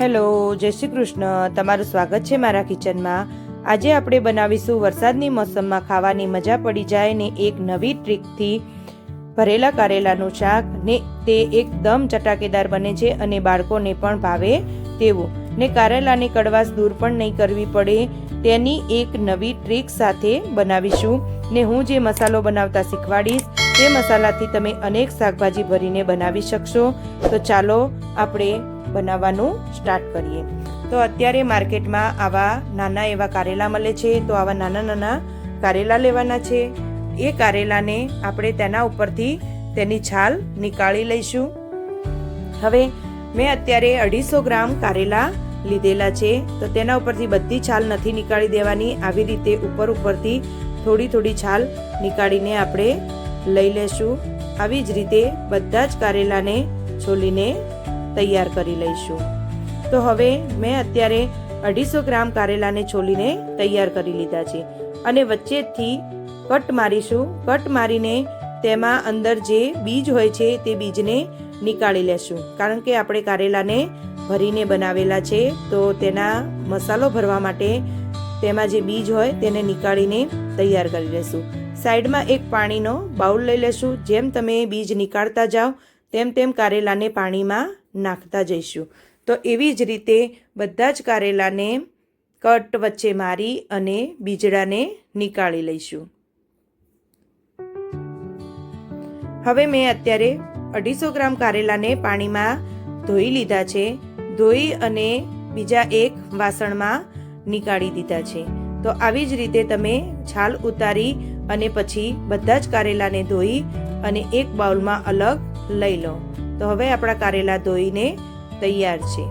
Hello, જય શ્રી કૃષ્ણ. તમારું સ્વાગત છે મારા કિચનમાં. આજે આપણે બનાવીશું વરસાદની મોસમમાં ખાવાની મજા પડી જાય ને એક નવી ટ્રીકથી ભરેલા કારેલાનું શાક ને તે એકદમ ચટાકેદાર બને છે અને બાળકોને પણ ભાવે તેવું. ને કારેલાની કડવાશ દૂર પણ નહીં કરવી પડે, તેની એક નવી ટ્રીક સાથે બનાવીશું. ને હું જે મસાલો બનાવતા શીખવાડીશ, તે મસાલાથી તમે અનેક શાકભાજી ભરીને બનાવી શકશો. તો ચાલો, આપણે બનાવવાનું સ્ટાર્ટ કરીએ. તો અત્યારે માર્કેટમાં આવા નાના એવા કારેલા મળે છે, તો આવા નાના નાના કારેલા લેવાના છે. એ કારેલાને આપણે તેના ઉપરથી તેની છાલ નીકાળી લઈશું. હવે મેં અત્યારે અઢીસો ગ્રામ કારેલા લીધેલા છે, તો તેના ઉપરથી બધી છાલ નથી નીકાળી દેવાની. આવી રીતે ઉપર ઉપરથી થોડી થોડી છાલ નીકાળીને આપણે લઈ લેશું. આવી જ રીતે બધા જ કારેલાને છોલીને તૈયાર કરી લઈશું. તો હવે મેં અત્યારે અઢીસો ગ્રામ કારેલાને છોલીને તૈયાર કરી લીધા છે. અને વચ્ચેથી કટ મારીશું. કટ મારીને તેમાં અંદર જે બીજ હોય છે તે બીજને નીકાળી લેશું. કારણ કે આપણે કારેલાને ભરીને બનાવેલા છે, તો તેના મસાલો ભરવા માટે તેમાં જે બીજ હોય તેને નીકાળીને તૈયાર કરી લેશું. સાઈડમાં એક પાણીનો બાઉલ લઈ લેશું. જેમ તમે બીજ નીકાળતા જાઓ તેમ તેમ કારેલાને પાણીમાં નાખતા જઈશું. તો એવી જ રીતે બધા જ કારેલાને કટ વચ્ચે મારી અને બીજડાને નીકાળી લઈશું. હવે મેં અત્યારે અઢીસો ગ્રામ કારેલાને પાણીમાં ધોઈ લીધા છે. ધોઈ અને બીજા એક વાસણમાં નીકાળી દીધા છે. તો આવી જ રીતે તમે છાલ ઉતારી અને પછી બધા જ કારેલાને ધોઈ અને એક બાઉલમાં અલગ લઈ લો. તો હવે આપણા કારેલા ધોઈને તૈયાર છે.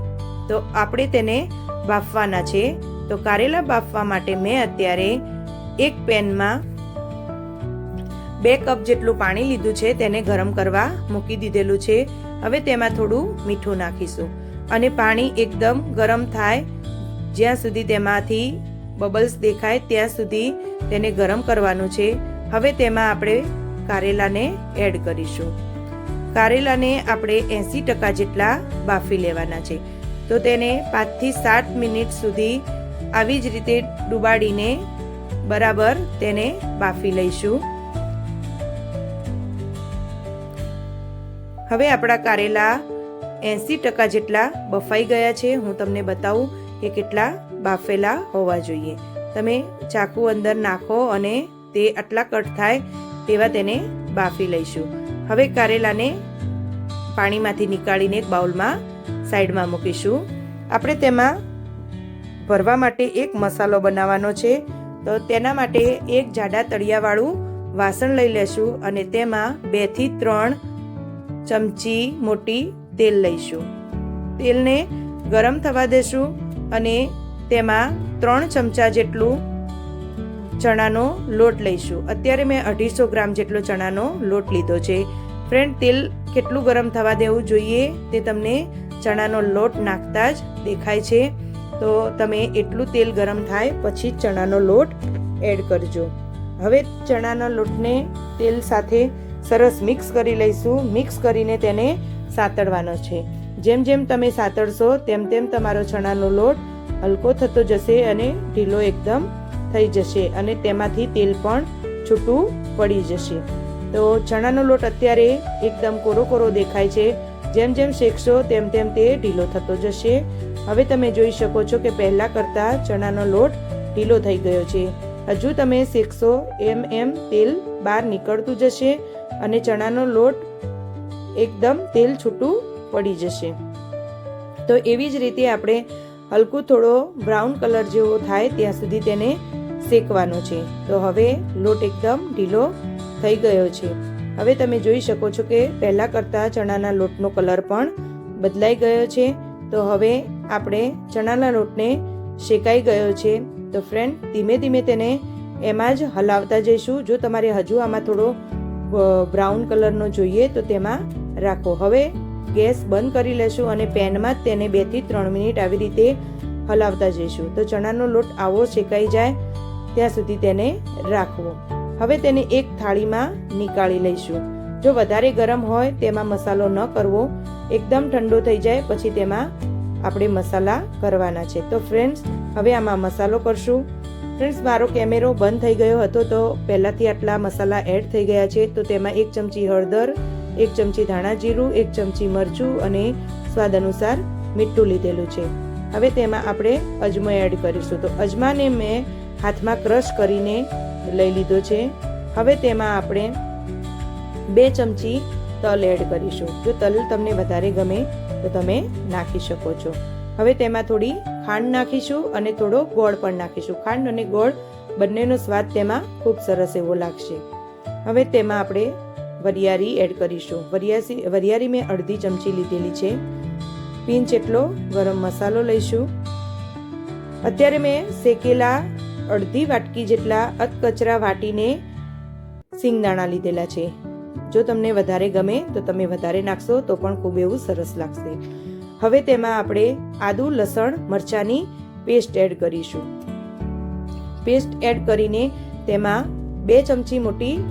તો આપણે તેને બાફવાના છે. તો કારેલા બાફવા માટે મેં અત્યારે એક પેનમાં બે કપ જેટલું પાણી લીધું છે. તેને ગરમ કરવા મૂકી દીધેલું છે. હવે તેમાં થોડું મીઠું નાખીશું. અને પાણી એકદમ ગરમ થાય. જ્યાં સુધી તેમાંથી બબલ્સ દેખાય, ત્યાં સુધી તેને ગરમ કરવાનું છે. હવે તેમાં આપણે કારેલાને એડ કરીશું. કારેલાને આપણે એંસી ટકા જેટલા બાફી લેવાના છે. તો તેને પાંચથી સાત મિનિટ સુધી આવી જ રીતે ડુબાડીને બરાબર તેને બાફી લઈશું. હવે આપણા કારેલા એંસી ટકા જેટલા બફાઈ ગયા છે. હું તમને બતાવું કે કેટલા બાફેલા હોવા જોઈએ. તમે ચાકુ અંદર નાખો અને તે આટલા કટ થાય તેવા તેને બાફી લઈશું. હવે કારેલાને પાણીમાંથી નીકાળીને એક બાઉલમાં સાઈડમાં મૂકીશું. આપણે તેમાં ભરવા માટે એક મસાલો બનાવવાનો છે. તો તેના માટે એક જાડા તળિયાવાળું વાસણ લઈ લેશું અને તેમાં બેથી ત્રણ ચમચી મોટી તેલ લઈશું. તેલને ગરમ થવા દેશું અને તેમાં ત્રણ ચમચા જેટલું ચણાનો લોટ લઈશું. અત્યારે મેં અઢીસો ગ્રામ જેટલો ચણાનો લોટ લીધો છે. ફ્રેન્ડ, તેલ કેટલું ગરમ થવા દેવું જોઈએ તે તમને ચણાનો લોટ નાખતા જ દેખાય છે. તો તમે એટલું તેલ ગરમ થાય પછી ચણાનો લોટ એડ કરજો. હવે ચણાના લોટને તેલ સાથે સરસ મિક્સ કરી લઈશું. મિક્સ કરીને તેને સાતળવાનો છે. જેમ જેમ તમે સાતળશો, તેમ તેમ તમારો ચણાનો લોટ હલકો થતો જશે અને ઢીલો એકદમ થઈ જશે અને તેમાંથી તેલ પણ છૂટું પડી જશે. તો ચણાનો લોટ અત્યારે એકદમ કોરો કોરો દેખાય છે. જેમ જેમ શેકશો તેમ તેમ તે ઢીલો થતો જશે. હવે તમે જોઈ શકો છો કે પહેલાં કરતાં ચણાનો લોટ ઢીલો થઈ ગયો છે. હજુ તમે શેકશો એમ એમ તેલ બહાર નીકળતું જશે અને ચણાનો લોટ એકદમ તેલ છૂટું પડી જશે. તો એવી જ રીતે આપણે હલકું થોડો બ્રાઉન કલર જેવો થાય ત્યાં સુધી તેને શેકવાનો છે. તો હવે લોટ એકદમ ઢીલો થઈ ગયો છે. હવે તમે જોઈ શકો છો કે પહેલાં કરતાં ચણાના લોટનો કલર પણ બદલાઈ ગયો છે. તો હવે આપણે ચણાના લોટને શેકાઈ ગયો છે. તો ફ્રેન્ડ ધીમે ધીમે તેને એમાં જ હલાવતા જઈશું. જો તમારે હજુ આમાં થોડો બ્રાઉન કલરનો જોઈએ તો તેમાં રાખો. હવે ગેસ બંધ કરી લેશું અને પેનમાં જ તેને બેથી ત્રણ મિનિટ આવી રીતે હલાવતા જઈશું. તો ચણાનો લોટ આવો શેકાઈ જાય, ત્યાં સુધી તેને રાખવો. હવે તેને એક થાળીમાં નીકાળી લઈશું. જો વધારે ગરમ હોય, તેમાં મસાલો ન કરવો. એકદમ ઠંડો થઈ જાય, પછી તેમાં આપણે મસાલા કરવાના છે. તો ફ્રેન્ડ્સ, હવે આમાં મસાલો કરશું. ફ્રેન્ડ્સ, મારો કેમેરો બંધ થઈ ગયો હતો, તો પહેલાંથી આટલા મસાલા એડ થઈ ગયા છે. તો તેમાં એક ચમચી હળદર એક ચમચી ધાણા જીરું, એક ચમચી મરચું અને સ્વાદ અનુસાર મીઠું લીધેલું છે. હવે તેમાં આપણે અજમો એડ કરીશું. તો અજમાને મેં હાથમાં ક્રશ કરીને લઈ લીધો છે. હવે તેમાં આપણે બે ચમચી તલ એડ કરીશું. જો તલ તમને વધારે ગમે તો તમે નાખી શકો છો. હવે તેમાં થોડી ખાંડ નાખીશું અને થોડો ગોળ પણ નાખીશું. ખાંડ અને ગોળ બંનેનો સ્વાદ તેમાં ખૂબ સરસ એવો લાગશે. હવે તેમાં આપણે વરિયાળી એડ કરીશું. વરિયાસી વરિયાળી મેં અડધી ચમચી લીધેલી છે. પિંચ એટલો ગરમ મસાલો લઈશું. અત્યારે મેં શેકેલા અડધી વાટકી જેટલા અધકચરા વાટીને સિંગદાણા લીધેલા છે. જો તમને વધારે ગમે તો તમે વધારે નાખશો તો પણ ખૂબ એવું સરસ લાગશે. હવે તેમાં આપણે આદુ, લસણ, મરચાંની પેસ્ટ એડ કરીશું. પેસ્ટ એડ કરીને તેમાં બે ચમચી મોટી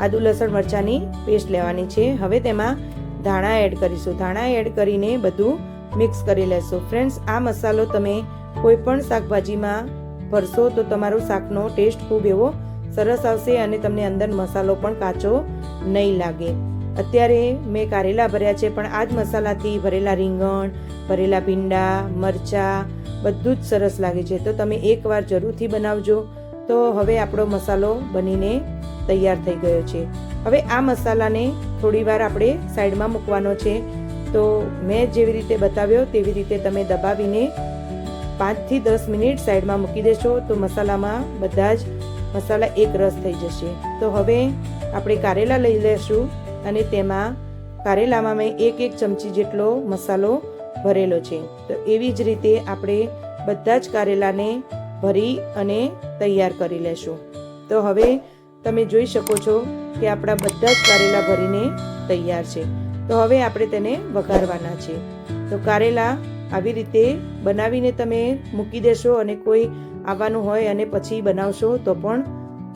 આદુ, લસણ, મરચાંની પેસ્ટ લેવાની છે. હવે તેમાં ધાણા એડ કરીશું. ધાણા એડ કરીને બધું મિક્સ કરી લેશું. ફ્રેન્ડ્સ, આ મસાલો તમે કોઈ પણ શાકભાજીમાં ભરશો તો તમારો શાકનો ટેસ્ટ ખૂબ એવો સરસ આવશે અને તમને અંદર મસાલો પણ કાચો નહીં લાગે. અત્યારે મેં કારેલા ભર્યા છે, પણ આ જ મસાલાથી ભરેલા રીંગણ, ભરેલા ભીંડા, મરચાં બધું જ સરસ લાગે છે. તો તમે એકવાર જરૂરથી બનાવજો. તો હવે આપણો મસાલો બનીને તૈયાર થઈ ગયો છે. હવે આ મસાલાને થોડીવાર આપણે સાઈડમાં મૂકવાનો છે. તો મેં જેવી રીતે બતાવ્યો તેવી રીતે તમે દબાવીને પાંચથી દસ મિનિટ સાઈડમાં મૂકી દેશો તો મસાલામાં બધા જ મસાલા એક રસ થઈ જશે. તો હવે આપણે કારેલા લઈ લેશું અને તેમાં કારેલામાં મેં એક એક ચમચી જેટલો મસાલો ભરેલો છે. તો એવી જ રીતે આપણે બધા જ કારેલાને ભરી અને તૈયાર કરી લેશું. તો હવે તમે જોઈ શકો છો કે આપણા બધા જ કારેલા ભરીને તૈયાર છે. તો હવે આપણે તેને વઘારવાના છે. તો કારેલા આવી રીતે બનાવીને તમે મૂકી દેશો અને કોઈ આવવાનું હોય અને પછી બનાવશો તો પણ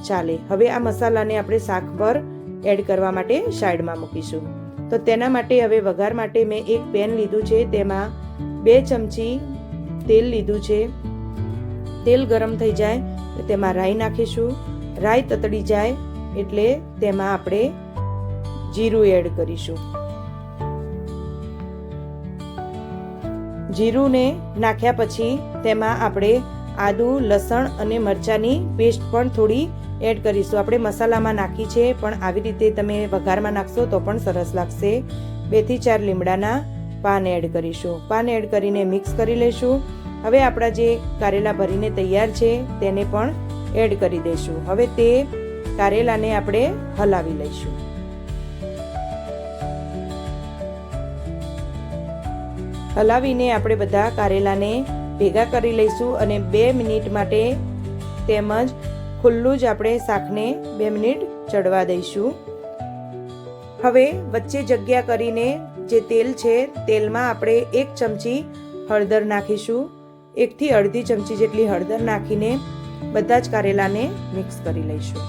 ચાલે. હવે આ મસાલાને આપણે શાક પર એડ કરવા માટે સાઈડમાં મૂકીશું. તો તેના માટે હવે વઘાર માટે મેં એક પેન લીધું છે. તેમાં બે ચમચી તેલ લીધું છે. તેલ ગરમ થઈ જાય તેમાં રાઈ નાખીશું. રાઈ તતડી જાય એટલે તેમાં આપણે જીરું એડ કરીશું. જીરુંને નાખ્યા પછી તેમાં આપણે આદુ, લસણ અને મરચાંની પેસ્ટ પણ થોડી એડ કરીશું. આપણે મસાલામાં નાખી છે, પણ આવી રીતે તમે વઘારમાં નાખશો તો પણ સરસ લાગશે. બેથી ચાર લીમડાના પાન એડ કરીશું. પાન એડ કરીને મિક્સ કરી લઈશું હવે આપણા જે કારેલા ભરીને તૈયાર છે, તેને પણ એડ કરી દઈશું. હવે તે કારેલાને આપણે હલાવી લઈશું. હલાવીને આપણે બધા કારેલાને ભેગા કરી લઈશું અને બે મિનિટ માટે તેમજ ખુલ્લું જ આપણે શાકને બે મિનિટ ચડવા દઈશું. હવે વચ્ચે જગ્યા કરીને જે તેલ છે તેલમાં આપણે એક ચમચી હળદર નાખીશું. એકથી અડધી ચમચી જેટલી હળદર નાખીને બધા જ કારેલાને મિક્સ કરી લઈશું.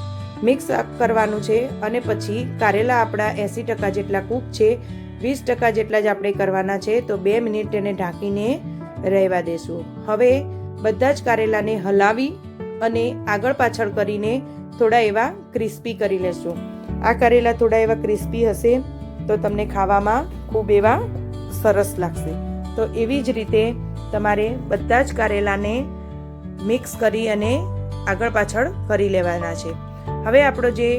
મિક્સ કરવાનું છે અને પછી કારેલા આપણા એંસી ટકા જેટલા કૂક છે, વીસ ટકા જેટલા જ આપણે કરવાના છે, તો બે મિનિટ તેને ઢાંકીને રહેવા દેશું. હવે બધા જ કારેલાને હલાવી અને આગળ પાછળ કરીને થોડા એવા ક્રિસ્પી કરી લેશું. આ કારેલા થોડા એવા ક્રિસ્પી હશે, તો તમને ખાવામાં ખૂબ એવા સરસ લાગશે. તો એવી જ રીતે તમારે બધા જ કારેલાને મિક્સ કરી અને આગળ પાછળ કરી લેવાના છે. હવે આપણો જે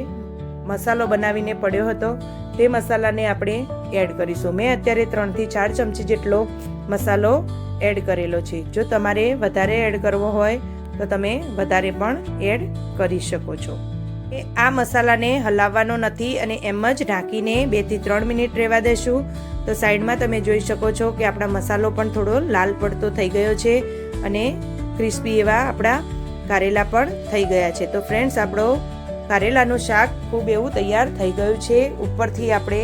મસાલો બનાવીને પડ્યો હતો, તે મસાલાને આપણે એડ કરીશું. મેં અત્યારે ત્રણથી ચાર ચમચી જેટલો મસાલો એડ કરેલો છે. જો તમારે વધારે એડ કરવો હોય, તો તમે વધારે પણ એડ કરી શકો છો. આ મસાલાને હલાવવાનો નથી અને એમ જ ઢાંકીને બેથી ત્રણ મિનિટ રહેવા દેશું. તો સાઈડમાં તમે જોઈ શકો છો કે આપણા મસાલો પણ થોડો લાલ પડતો થઈ ગયો છે અને ક્રિસ્પી એવા આપણા કારેલા પણ થઈ ગયા છે. તો ફ્રેન્ડ્સ આપણો કારેલાનું શાક ખૂબ એવું તૈયાર થઈ ગયું છે. ઉપરથી આપણે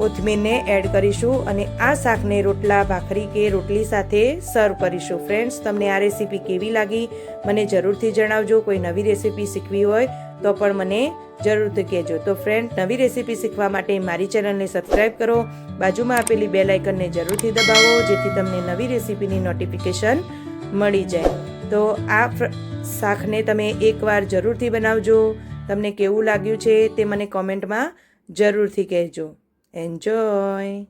કોથમીરને એડ કરીશું અને આ શાકને રોટલા, ભાખરી કે રોટલી સાથે સર્વ કરીશું. ફ્રેન્ડ્સ તમને આ રેસીપી કેવી લાગી? મને જરૂરથી જણાવજો. કોઈ નવી રેસીપી શીખવી હોય તો પણ મને જરૂરથી કહેજો. તો ફ્રેન્ડ નવી રેસીપી શીખવા માટે મારી ચેનલને સબસ્ક્રાઈબ કરો. બાજુમાં આપેલી બેલ આઇકનને જરૂરથી દબાવો, જેથી તમને નવી રેસીપીની નોટિફિકેશન મળી જાય. તો આ શાકને તમે એકવાર જરૂરથી બનાવજો. તમને કેવું લાગ્યું છે તે મને કોમેન્ટમાં જરૂરથી કહેજો. એન્જોય